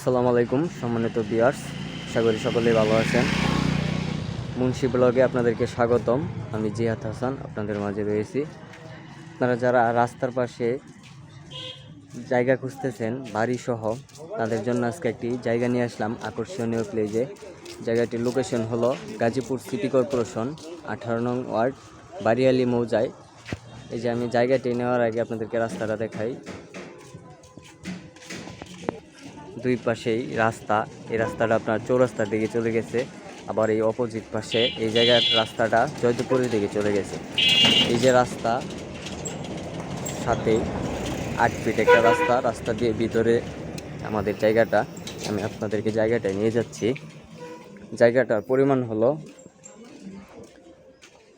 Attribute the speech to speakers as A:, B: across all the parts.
A: আসসালামু আলাইকুম, সম্মানিত বিয়ার্স আশা করি সকলেই ভালো আছেন। মুন্সি ব্লগে আপনাদেরকে স্বাগতম। আমি জিয়াদ হাসান, আপনাদের মাঝে রয়েছি। আপনারা যারা রাস্তার পাশে জায়গা খুঁজতেছেন বাড়ি সহ তাদের জন্য আজকে একটি জায়গা নিয়ে আসলাম আকর্ষণীয় প্লেজে জায়গাটির লোকেশন হলো গাজীপুর সিটি কর্পোরেশন, আঠারো নং ওয়ার্ড বারিয়ালি মৌজায়। এই যে আমি জায়গাটি নেওয়ার আগে আপনাদেরকে রাস্তাটা দেখাই। দুই পাশেই রাস্তা। এই রাস্তাটা আপনার চৌরাস্তার দিকে চলে গেছে। আবার এই অপোজিট পাশে এই জায়গার রাস্তাটা জয়দেবপুরের দিকে চলে গেছে। এই যে রাস্তা, সাথেই আট ফিট একটা রাস্তা। রাস্তা দিয়ে ভিতরে আমাদের জায়গাটা, আমি আপনাদেরকে জায়গাটায় নিয়ে যাচ্ছি। জায়গাটার পরিমাণ হলো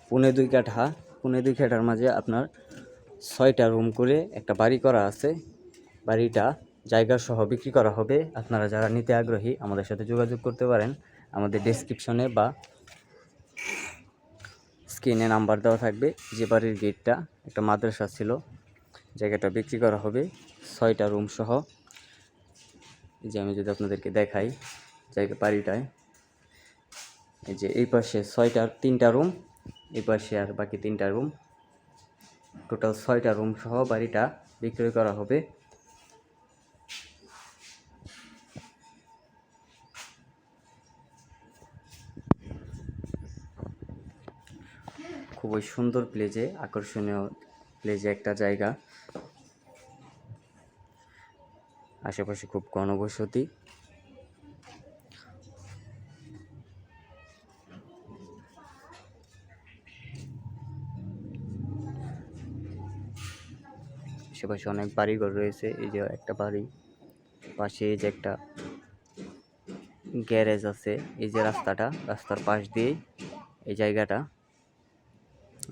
A: পুনে দুই কাঠা। পুনে দুই কাঠার মাঝে আপনার ছয়টা রুম করে একটা বাড়ি করা আছে। বাড়িটা জায়গা সহ বিক্রি করা হবে। আপনারা যারা নিতে আগ্রহী, আমাদের সাথে যোগাযোগ করতে পারেন। আমাদের ডেসক্রিপশনে বা স্ক্রিনে নাম্বার দেওয়া থাকবে। যে বাড়ির গেটটা একটা মাদ্রাসা ছিল, জায়গাটা বিক্রি করা হবে। ছয়টা রুম সহ। যে আমি যদি আপনাদেরকে দেখাই জায়গা বাড়িটায়। এই যে এই পাশে ছয়টা তিনটা রুম এই পাশে আর বাকি তিনটা রুম টোটাল ছয়টা রুম সহ বাড়িটা বিক্রয় করা হবে। খুবই সুন্দর প্লেজে, আকর্ষণীয় প্লেজে একটা জায়গা। আশেপাশে খুব ঘনবসতি। আশেপাশে অনেক বাড়িঘর রয়েছে, এই যে একটা বাড়ি। পাশে এই যে একটা গ্যারেজ আছে, এই যে রাস্তাটা, রাস্তার পাশ দিয়েই এই জায়গাটা।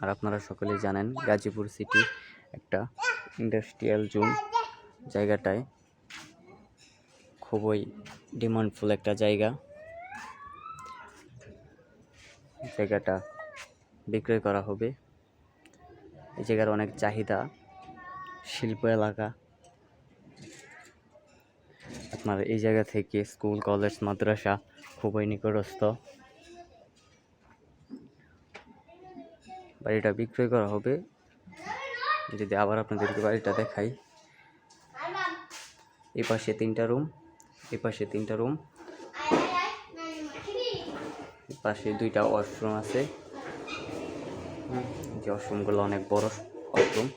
A: আর আপনারা সকলেই জানেন গাজীপুর সিটি একটা ইন্ডাস্ট্রিয়াল জোন। জায়গাটায় খুবই ডিমান্ডফুল একটা জায়গা। জায়গাটা বিক্রয় করা হবে। এই জায়গার অনেক চাহিদা, শিল্প এলাকা। আপনার এই জায়গা থেকে স্কুল, কলেজ, মাদ্রাসা খুবই নিকটস্থ। বাড়িটা বিক্রয় করা হবে। যদি আবার আপনাদেরকে বাড়িটা দেখাই। এই পাশে তিনটা রুম এই পাশে তিনটা রুম পাশে দুইটা ওয়াশরুম আছে। যে ওয়াশরুমগুলো অনেক বড় ওয়াশরুম।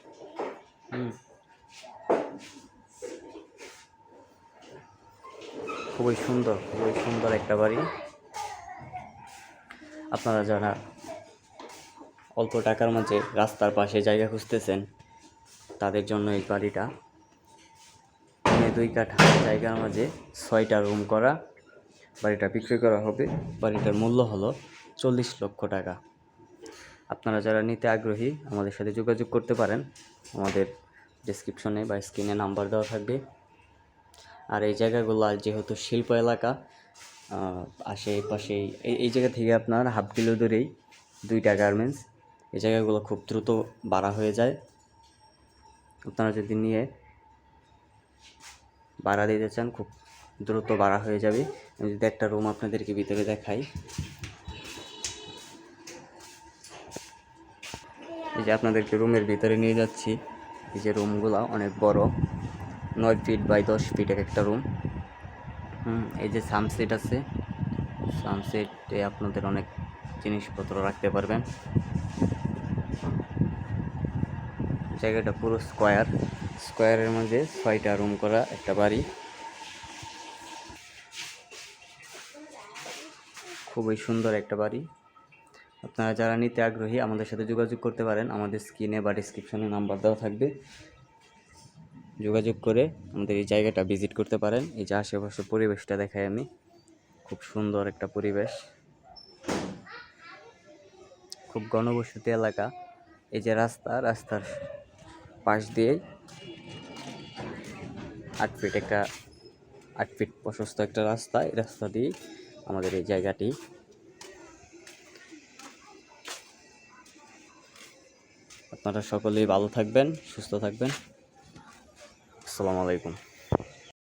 A: খুবই সুন্দর খুবই সুন্দর একটা বাড়ি। আপনারা যারা অল্প টাকার মাঝে রাস্তার পাশে জায়গা খুঁজতেছেন। তাদের জন্য এই বাড়িটা। দুই কাঠা জায়গার মাঝে ছয়টা রুম করা। বাড়িটা বিক্রি করা হবে। বাড়িটার মূল্য হলো চল্লিশ লক্ষ টাকা। আপনারা যারা নিতে আগ্রহী, আমাদের সাথে যোগাযোগ করতে পারেন। আমাদের ডিসক্রিপশনে বা স্ক্রিনে নাম্বার দেওয়া থাকবে। আর এই জায়গাগুলো যেহেতু শিল্প এলাকা আশেপাশে এই জায়গা থেকে আপনার হাফ কিলো দূরেই দুইটা গার্মেন্টস এই জায়গাগুলো খুব দ্রুত বাড়া হয়ে যায়। আপনারা যদি নিয়ে বাড়া দিতে চান, খুব দ্রুত বাড়া হয়ে যাবে। আমি যদি একটা রুম আপনাদেরকে ভিতরে দেখাই। এই যে আপনাদেরকে রুমের ভিতরে নিয়ে যাচ্ছি। এই যে রুমগুলো অনেক বড়। নয় ফিট বাই দশ ফিটের একটা রুম হুম, এই যে সানসেট আছে। সানসেটে আপনাদের অনেক জিনিসপত্র রাখতে পারবেন। জায়গাটা পুরো স্কোয়ার। স্কোয়ারের মধ্যে ছয়টা রুম করা একটা বাড়ি। খুবই সুন্দর একটা বাড়ি। আপনারা যারা নিতে আগ্রহী আমাদের সাথে যোগাযোগ করতে পারেন। আমাদের স্ক্রিনে বা ডিসক্রিপশনে নাম্বার দেওয়া থাকবে। যোগাযোগ করে আমাদের এই জায়গাটা ভিজিট করতে পারেন। এই যে আশেপাশে পরিবেশটা দেখাই আমি। খুব সুন্দর একটা পরিবেশ। খুব ঘনবসতি এলাকা। এই যে রাস্তা, রাস্তার পাশ দিয়ে আট ফিট একটা, আট ফিট প্রশস্ত একটা রাস্তা। এই রাস্তা দিয়ে আমাদের এই জায়গাটি। আপনারা সকলেই ভালো থাকবেন, সুস্থ থাকবেন। আসসালামু আলাইকুম।